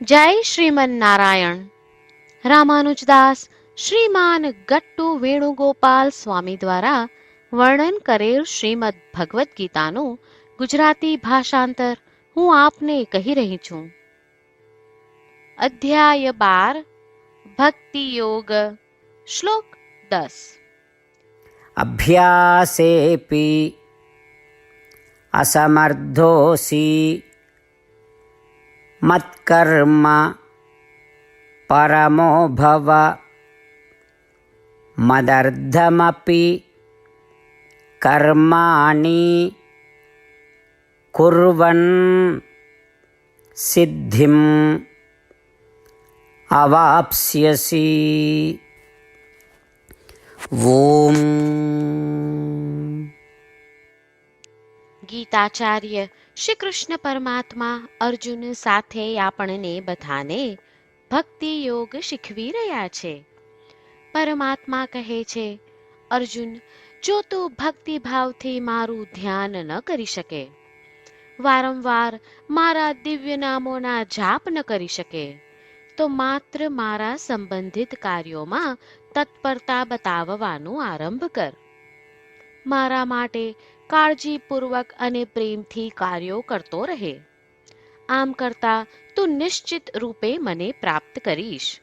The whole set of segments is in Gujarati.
જય શ્રીમન નારાયણ રામાનુજદાસ શ્રીમાન ગટ્ટુ વેણુગોપાલ સ્વામી દ્વારા વર્ણન કરેલ શ્રીમદ ભગવદ્ ગીતાનું ગુજરાતી ભાષાંતર હું આપને કહી રહી છું. અધ્યાય બાર, ભક્તિ યોગ, શ્લોક દસ. અભ્યાસેપી અસમર્ધોસી మత్కర్మ పరమో భవ మదర్థమపి కర్మాణి కుర్వన్ సిద్ధిం అవాప్స్యసి. ఓం. గీతాచార్య શ્રી કૃષ્ણ પરમાત્મા અર્જુન સાથે આપણને બધાને ભક્તિ યોગ શીખવી રહ્યા છે. પરમાત્મા કહે છે, અર્જુન, જો તું ભક્તિ ભાવથી મારું ધ્યાન ન કરી શકે, વારંવાર મારા દિવ્ય નામોના જાપ ન કરી શકે, તો માત્ર મારા સંબંધિત કાર્યોમાં તત્પરતા બતાવવાનું આરંભ કર. મારા માટે કાળજીપૂર્વક અને પ્રેમથી કાર્યો કરતો રહે. આમ કરતા તું નિશ્ચિત રૂપે મને પ્રાપ્ત કરીશ.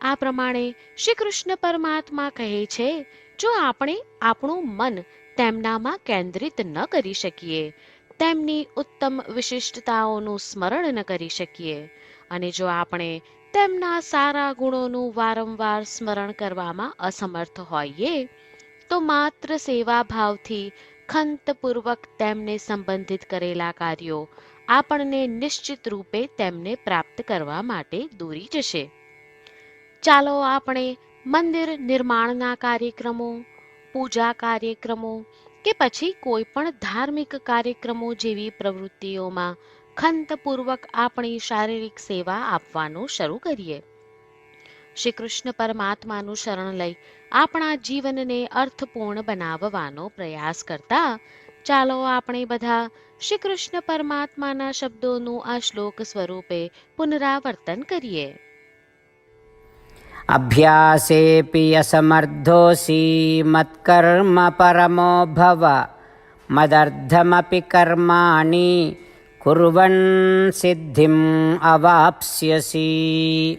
આ પ્રમાણે શ્રી કૃષ્ણ પરમાત્મા કહે છે, જો આપણે આપણું મન તેમનામાં કેન્દ્રિત ન કરી શકીએ, તેમની ઉત્તમ વિશિષ્ટતાઓનું સ્મરણ ન કરી શકીએ, અને જો આપણે તેમના સારા ગુણોનું વારંવાર સ્મરણ કરવામાં અસમર્થ હોઈએ, તો માત્ર સેવા ભાવથી ખંતપૂર્વક તેમને સંબંધિત કરેલા કાર્યો આપણને નિશ્ચિત રૂપે તેમને પ્રાપ્ત કરવા માટે દોરી જશે. ચાલો આપણે મંદિર નિર્માણના કાર્યક્રમો, પૂજા કાર્યક્રમો કે પછી કોઈ પણ ધાર્મિક કાર્યક્રમો જેવી પ્રવૃત્તિઓમાં ખંતપૂર્વક આપણી શારીરિક સેવા આપવાનું શરૂ કરીએ. શ્રી કૃષ્ણ પરમાત્માનું શરણ લઈ આપણા જીવનને અર્થપૂર્ણ બનાવવાનો પ્રયાસ કરતા, ચાલો આપણે બધા શ્રી કૃષ્ણ પરમાત્માના શબ્દોનું આ શ્લોક સ્વરૂપે પુનરાવર્તન કરીએ. અભ્યાસેપી અસમર્ધોસી મત્કર્મ પરમો ભવ, મદર્ધમપી કર્માણી કુર્વન સિદ્ધિમ અવાપ્સ્યસી.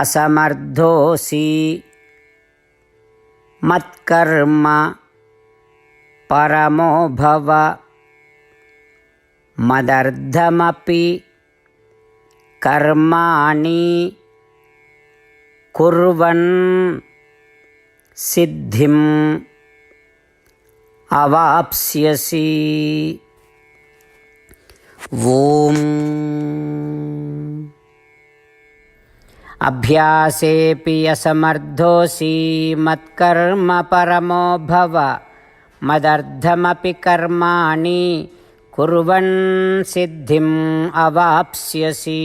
असमर्थोऽसि मत्कर्म परमो भव मदर्थमपि कर्माणि कुर्वन् सिद्धिम् अवाप्स्यसि ॐ अभ्यासेऽपि असमर्थोऽसि मत्कर्म परमो भव मदर्थमपि कर्माणि कुर्वन् सिद्धिम् अवाप्स्यसि